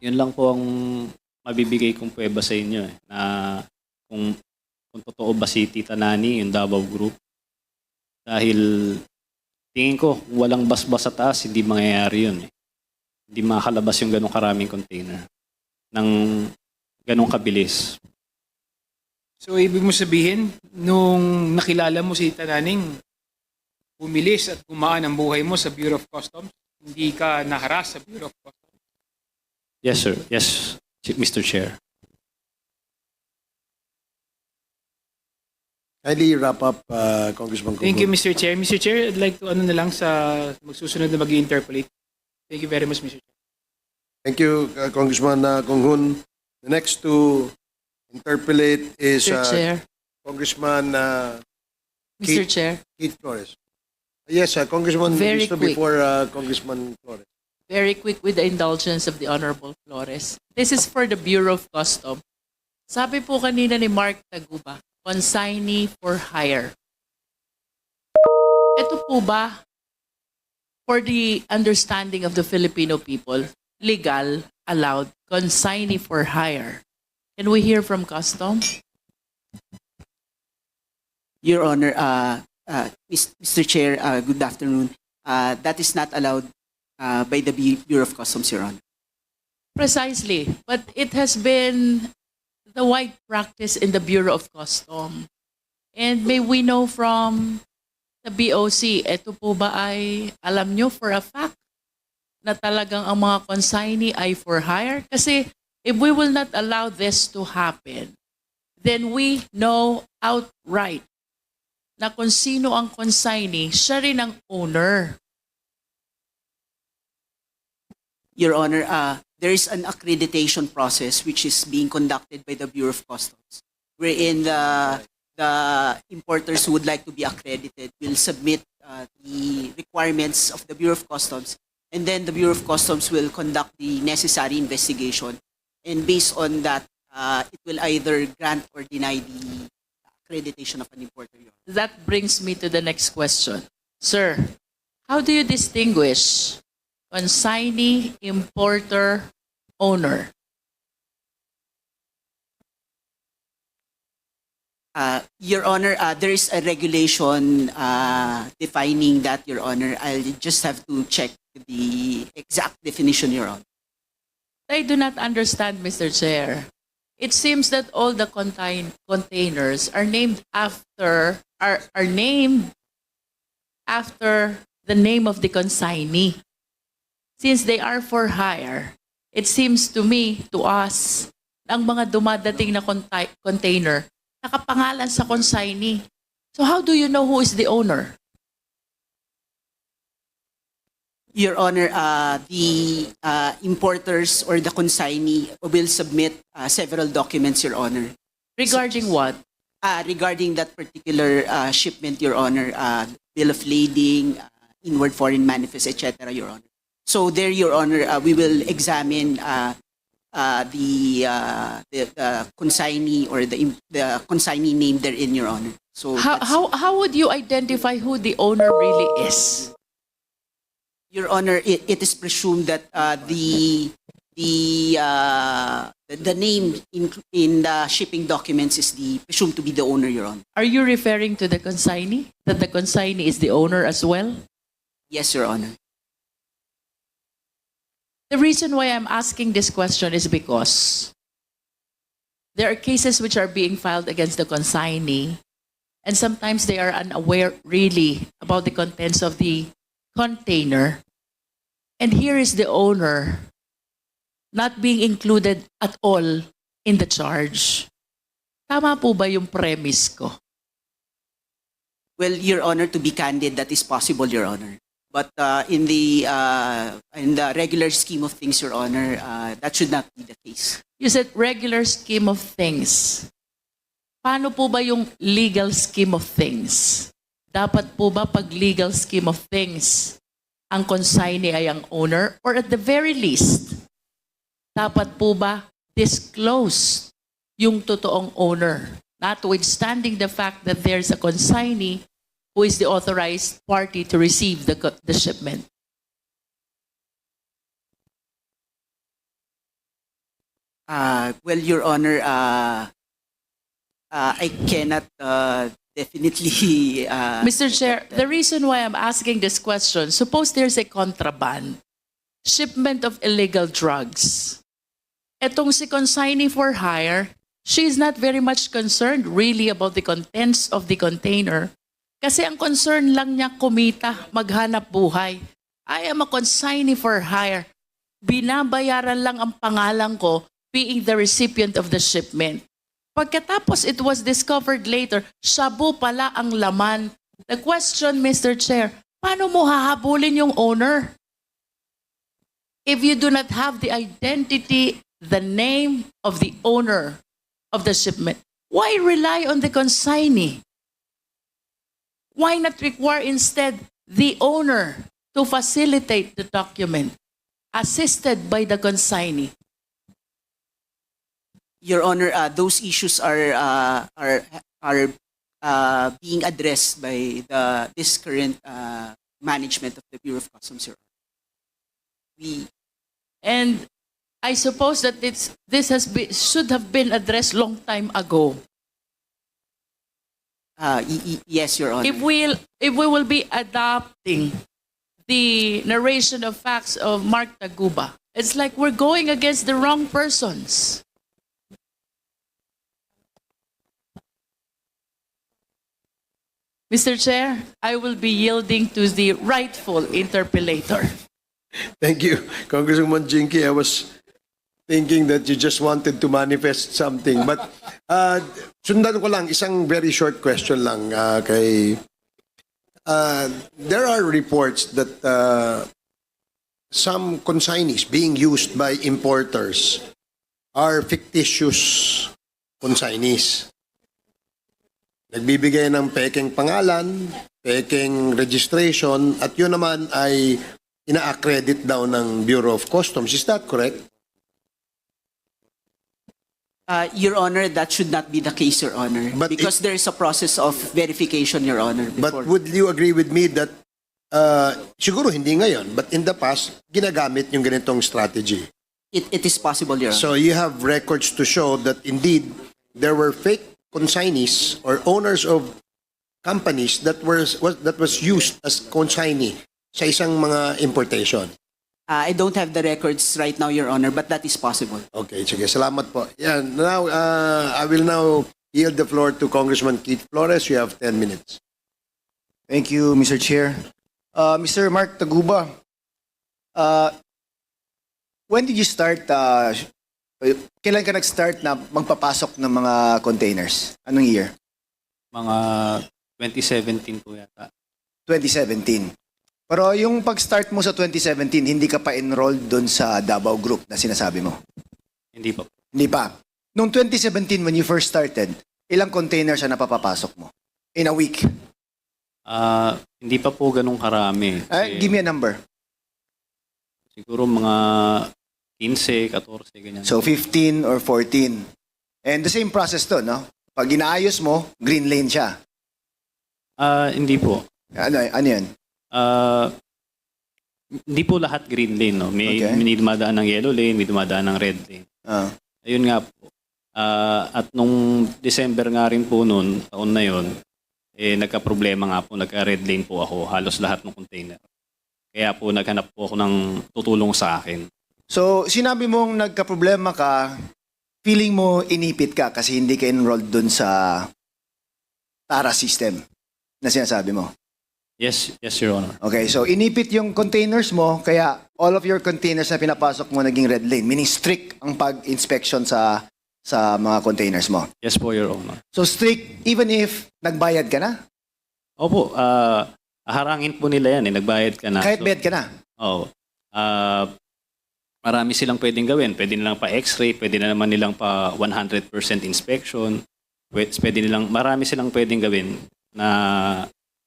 Yun lang po ang mabibigay kong pweba sa inyo eh, na kung, kung totoo ba si Tita Nani, yung Davao Group. Dahil tingin ko, walang basbas sa taas, hindi mangyayari yun eh. Hindi makakalabas yung ganong karaming container ng ganong kabilis. So, ibig mo sabihin, nung nakilala mo si Tananing, bumilis at gumaan ang buhay mo sa Bureau of Customs, hindi ka naharas sa Bureau of Customs. Yes, sir. Yes, Mr. Chair. Kindly wrap up, uh, Congressman Thank you. Mr. Chair. Mr. Chair, I'd like to ano na lang sa magsusunod na mag interpolate Thank you very much, Mr. Chair. Thank you, uh, Congressman uh, Konghun. The next to interpolate is Mr. uh, Chair, Congressman uh, Mr. Keith- Chair, Keith Flores. Yes, uh, Congressman Very quick. before uh, Congressman Flores. Very quick with the indulgence of the Honorable Flores. This is for the Bureau of Customs. Sabi po kanina ni Mark Taguba, consignee for hire. Ito po ba, for the understanding of the Filipino people, legal, allowed, consignee for hire? Can we hear from Customs? Your Honor, uh, uh, Mr. Chair, uh, good afternoon. Uh, that is not allowed uh, by the Bu- Bureau of Customs, Your Honor. Precisely. But it has been the wide practice in the Bureau of Custom. And may we know from the BOC, ito po ba ay alam nyo for a fact na talagang ang mga consignee ay for hire? Kasi if we will not allow this to happen, then we know outright na kung sino ang consignee, siya rin ang owner. Your Honor, uh, there is an accreditation process which is being conducted by the Bureau of Customs, wherein the, the importers who would like to be accredited will submit uh, the requirements of the Bureau of Customs, and then the Bureau of Customs will conduct the necessary investigation. And based on that, uh, it will either grant or deny the accreditation of an importer. That brings me to the next question. Sir, how do you distinguish consignee, importer, owner? Uh, Your Honor, uh, there is a regulation uh, defining that, Your Honor. I'll just have to check the exact definition, Your Honor. I do not understand, Mr. Chair. It seems that all the contain- containers are named after are, are named after the name of the consignee. Since they are for hire, it seems to me, to us, ang mga dumadating na container, nakapangalan sa consignee. So how do you know who is the owner? Your Honor, uh, the uh, importers or the consignee will submit uh, several documents, Your Honor, Regarding what? uh, regarding that particular uh, shipment, Your Honor, uh, bill of lading, uh, inward foreign manifest, etc., Your Honor. So there, Your Honor, uh, we will examine uh, uh, the, uh, the the consignee or the im- the consignee name therein, Your Honor. So How, that's- how, how would you identify who the owner really is? Your Honor, it, it is presumed that uh, the the, uh, the the name in in the shipping documents is the presumed to be the owner, Your Honor. Are you referring to the consignee? That the consignee is the owner as well? Yes, Your Honor. The reason why I'm asking this question is because there are cases which are being filed against the consignee, and sometimes they are unaware really about the contents of the container. And here is the owner not being included at all in the charge. Tama po ba yung premise ko? Well, Your Honor, to be candid, that is possible, Your Honor. But uh, in the uh, in the regular scheme of things, Your Honor, uh, that should not be the case. You said regular scheme of things. Paano po ba yung legal scheme of things? Dapat po ba pag legal scheme of things, ang consignee ay ang owner? Or at the very least, dapat po ba disclose yung totoong owner? Notwithstanding the fact that there's a consignee who is the authorized party to receive the, the shipment. Uh, well, Your Honor, uh, uh, I cannot uh, definitely. Uh, Mr. Chair, the reason why I'm asking this question, suppose there's a contraband, shipment of illegal drugs. Etong si consignee for hire, she is not very much concerned really about the contents of the container. Kasi ang concern lang niya kumita, maghanap buhay. I am a consignee for hire. Binabayaran lang ang pangalan ko being the recipient of the shipment. Pagkatapos it was discovered later, shabu pala ang laman. The question, Mr. Chair, paano mo hahabulin yung owner? If you do not have the identity, the name of the owner of the shipment, why rely on the consignee? Why not require instead the owner to facilitate the document, assisted by the consignee? Your Honor, uh, those issues are uh, are are uh, being addressed by the this current uh, management of the Bureau of Customs. Your Honor. We And I suppose that it's, this has been, should have been addressed long time ago. Uh, y- y- yes, Your Honor. If we'll, if we will be adopting the narration of facts of Mark Taguba, it's like we're going against the wrong persons. Mr. Chair, I will be yielding to the rightful interpellator. Thank you, Congresswoman Jinky. I was thinking that you just wanted to manifest something. But uh, sundan ko lang, isang very short question lang uh, kay... Uh, there are reports that uh, some consignees being used by importers are fictitious consignees. Nagbibigay ng peking pangalan, peking registration, at yun naman ay ina-accredit daw ng Bureau of Customs. Is that correct? Uh, Your Honor, that should not be the case, Your Honor, But because there is a process of verification, Your Honor. But before- would you agree with me that uh, siguro hindi ngayon, but in the past, ginagamit yung ganitong strategy? it, it is possible, Your Honor. So you have records to show that indeed there were fake consignees or owners of companies that was, was that was used as consignee sa isang mga importation. Uh, I don't have the records right now, Your Honor, but that is possible. Okay, sige. Salamat po. Yeah, now, uh, I will now yield the floor to Congressman Keith Flores. You have 10 minutes. Thank you, Mr. Chair. Uh, Mr. Mark Taguba, uh, when did you start, uh, kailan ka nag-start na magpapasok ng mga containers? Anong year? Mga 2017 po yata. 2017. Pero yung pag-start mo sa 2017, hindi ka pa enrolled doon sa Davao Group na sinasabi mo? Hindi pa. Hindi pa. Noong 2017, when you first started, ilang containers na napapapasok mo? In a week? Ah, hindi pa po ganun karami. Eh, Kasi give me a number. Siguro mga 15, 14, ganyan. So 15 or 14. And the same process to, no? Pag inaayos mo, green lane siya. Ah, hindi po. Ano, ano yan? Ah, hindi po lahat green lane, no? May, Okay. may dumadaan ng yellow lane, may dumadaan ng red lane. Ah. Ayun nga po. Ah, at nung December nga rin po noon, taon na yon, eh nagka-problema nga po, nagka-red lane po ako, halos lahat ng container. Kaya po naghanap po ako ng tutulong sa akin. So, sinabi mong nagka-problema ka, feeling mo inipit ka kasi hindi ka enrolled dun sa TARA system na sinasabi mo. Yes, yes, Your Honor. Okay, so inipit yung containers mo, kaya all of your containers na pinapasok mo naging red lane, meaning strict ang pag-inspection sa sa mga containers mo. Yes po, Your Honor. So strict even if nagbayad ka na, Opo, ah harangin po nila yan eh, nagbayad ka na. kahit So- bayad ka na. Oo. Ah, marami silang pwedeng gawin. Pwede nilang pa x-ray, pwede na naman nilang pa 100% inspection. Pwede, pwede nilang, marami silang pwedeng gawin na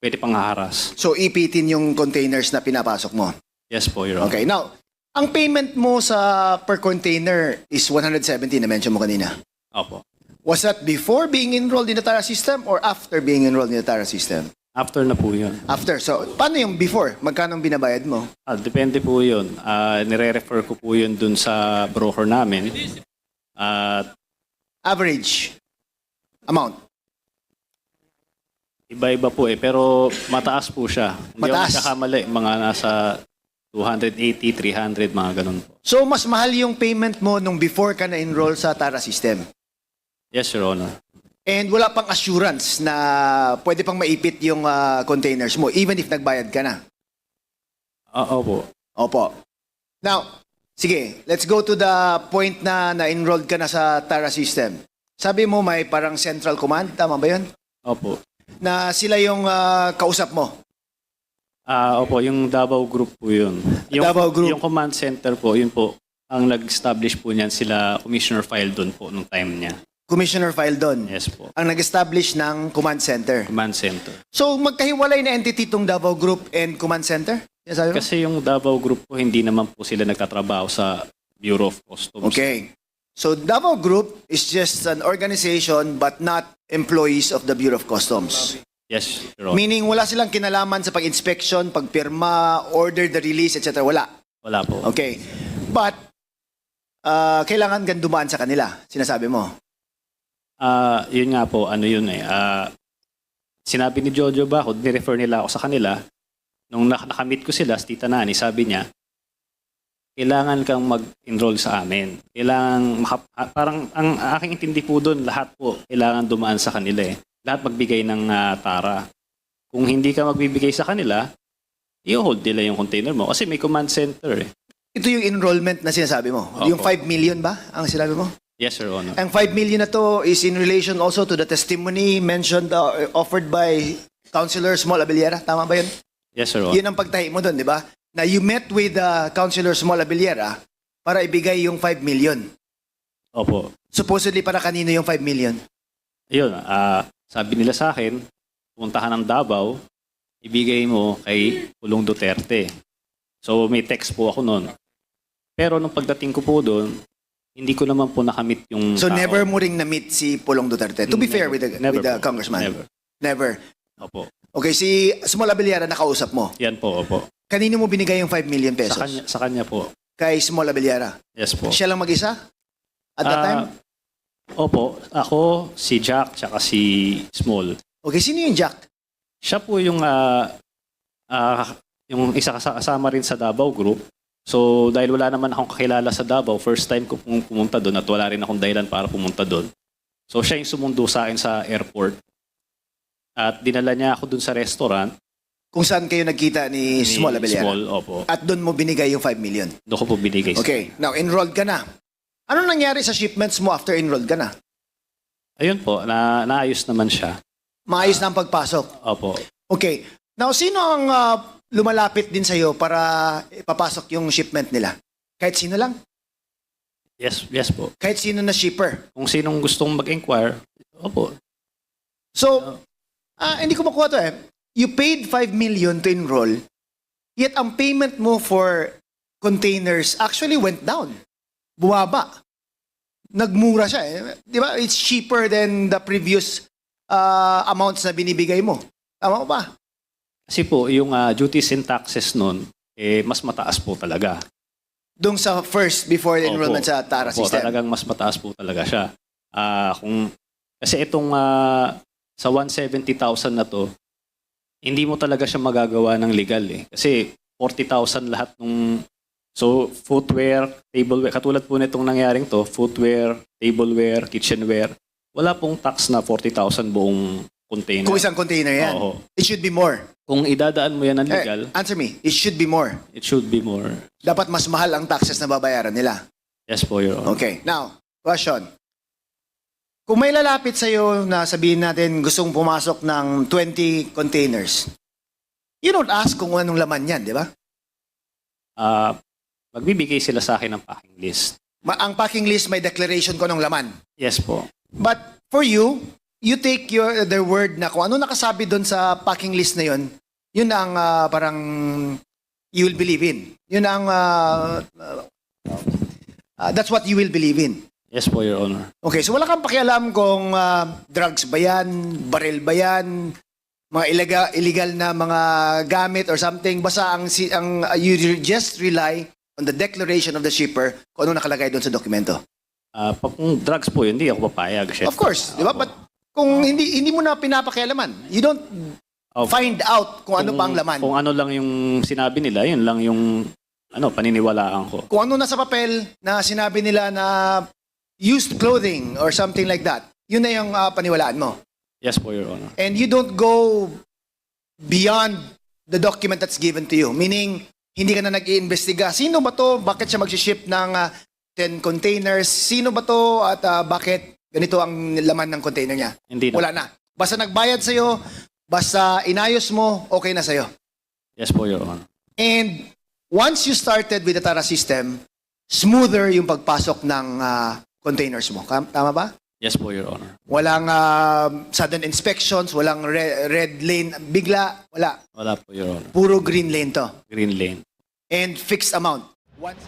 pwede pang haras. So ipitin yung containers na pinapasok mo. Yes po, Your Honor. Okay, now, ang payment mo sa per container is 170 na mention mo kanina. Opo. Was that before being enrolled in the TARA system or after being enrolled in the TARA system? After na po yun. After. So, paano yung before? Magkano ang binabayad mo? Ah, depende po yun. Ah, nire-refer ko po yun dun sa broker namin. At Average amount. Iba-iba po eh, pero mataas po siya. Hindi Mataas? ako nagkakamali, mga nasa 280, 300, mga ganun po. So, mas mahal yung payment mo nung before ka na-enroll sa Tara system. Yes, Your Honor. And wala pang assurance na pwede pang maipit yung ah, containers mo, even if nagbayad ka na. Oo po. Opo. Now, sige, let's go to the point na na-enrolled ka na sa Tara system. Sabi mo may parang central command, tama ba yun? Opo. Na sila yung ah, kausap mo. Ah, opo, yung Davao Group po yun. Yung, Davao Group. Yung command center po, yun po, ang nag-establish po niyan sila Commissioner File doon po nung time niya. Commissioner file doon. Yes po. Ang nag-establish ng command center. Command center. So, magkahiwalay na entity tong Davao Group and command center? Mo? Kasi yung Davao Group po, hindi naman po sila nagtatrabaho sa Bureau of Customs. Okay. So Davao Group is just an organization but not employees of the Bureau of Customs. Yes, Your Honor. Meaning wala silang kinalaman sa pag-inspection, pagpirma, order the release, etc. Wala. Wala po. Okay. But uh, kailangan gan dumaan sa kanila, sinasabi mo. Ah, yun nga po, ano yun eh. ah, sinabi ni Jojo ba, kung nirefer nila ako sa kanila, nung nak- nakamit ko sila, si Tita Nani, sabi niya, kailangan kang mag-enroll sa amin. Kailangan, parang ang aking intindi po doon, lahat po, kailangan dumaan sa kanila eh. Lahat magbigay ng ah, tara. Kung hindi ka magbibigay sa kanila, i-hold nila yung container mo. Kasi may command center eh. Ito yung enrollment na sinasabi mo. Opo. Yung 5 million ba ang sinabi mo? Yes, Your Honor. Ang 5 million na to is in relation also to the testimony mentioned uh, offered by Councilor Small Abiliera. Tama ba yun? Yes, Your Honor. Yun ang pagtahi mo doon, di ba? Na you met with uh, Councilor Small Abiliera para ibigay yung 5 million. Opo. Supposedly para kanino yung 5 million? Ayun, ah, sabi nila sa akin, puntahan ng Davao, ibigay mo kay Pulong Duterte. So may text po ako noon. Pero nung pagdating ko po doon, hindi ko naman po nakamit yung So tao. never mo ring na-meet si Pulong Duterte. To be fair Never. with the, Never with the po. congressman. Never. Never. Opo. Okay, si Small Abiliera nakausap mo. Yan po, opo. Kanino mo binigay yung 5 million pesos? Sa kanya, sa kanya po. Kay Small Abiliera. Yes po. Siya lang mag-isa? At that Ah, time? Opo. Ako, si Jack, tsaka si Small. Okay, sino yung Jack? Siya po yung ah, ah, yung isa kasa- kasama rin sa Davao Group. So dahil wala naman akong kakilala sa Davao, first time ko pum- pumunta doon at wala rin akong dahilan para pumunta doon. So siya yung sumundo sa akin sa airport. At dinala niya ako doon sa restaurant. Kung saan kayo nagkita ni, ni Small Abiliera? Small, opo. At doon mo binigay yung 5 million? Doon ko po binigay. Okay, now enrolled ka na. Ano nangyari sa shipments mo after enrolled ka na? Ayun po, na, naayos naman siya. Maayos na ang pagpasok. Opo. Okay. Now, sino ang ah, lumalapit din sa'yo para ipapasok yung shipment nila? Kahit sino lang? Yes, yes po. Kahit sino na shipper? Kung sinong gustong mag-inquire, opo. So, ah, hindi ko makuha to eh. You paid 5 million to enroll, yet ang payment mo for containers actually went down. Bumaba. Nagmura siya eh. Di ba? It's cheaper than the previous ah, amounts na binibigay mo. Tama ba? Kasi po, yung ah, duties and taxes nun, eh, mas mataas po talaga. Doon sa first, before the Opo. enrollment sa TARA Opo, system. talagang mas mataas po talaga siya. Ah, kung kasi itong ah, sa 170,000 na to, hindi mo talaga siya magagawa ng legal eh. Kasi 40,000 lahat nung So, footwear, tableware, katulad po nitong nangyaring to, footwear, tableware, kitchenware, wala pong tax na 40,000 buong container. Kung isang container yan. Oo. It should be more. Kung idadaan mo yan ng Eh, legal, answer me. It should be more. it should be more. Dapat mas mahal ang taxes na babayaran nila. Yes po, Your Honor. Okay. Now, question. Kung may lalapit sa'yo na sabihin natin gustong pumasok ng 20 containers, you don't ask kung anong laman yan, di ba? Ah, magbibigay sila sa akin ng packing list. Ma- ang packing list may declaration ko ng laman. Yes po. But for you, you take your their word na kung ano nakasabi doon sa packing list na yun, yun ang ah, parang you will believe in. Yun ang ah, ah, that's what you will believe in. Yes po, Your Honor. Okay, so wala kang pakialam kung ah, drugs ba yan, baril ba yan, mga illegal, illegal na mga gamit or something. Basta ang, si- ang ah, you just rely on the declaration of the shipper kung ano nakalagay doon sa dokumento. Ah, pag kung drugs po, yun, hindi ako papayag. syempre. Of course, di ba? Opo. But kung hindi hindi mo na pinapakialaman, you don't Opo. find out kung ano pa ang laman. Kung ano lang yung sinabi nila, yun lang yung ano, paniniwalaan ko. Kung ano nasa papel na sinabi nila na used clothing or something like that, yun na yung ah, paniwalaan mo. Yes po, Your Honor. And you don't go beyond the document that's given to you. Meaning, hindi ka na nag-iimbestiga. Sino ba to? Bakit siya mag-ship ng ah, 10 containers? Sino ba to? At ah, bakit ganito ang laman ng container niya? Hindi na. Wala na. Basta nagbayad sa'yo, basta inayos mo, okay na sa'yo. Yes po, Your Honor. And once you started with the Tara system, smoother yung pagpasok ng ah, containers mo. Tama ba? Yes po, Your Honor. Walang ah, sudden inspections, walang re- red lane, bigla, wala. Wala po, Your Honor. Puro green lane to. Green lane. And fixed amount. Once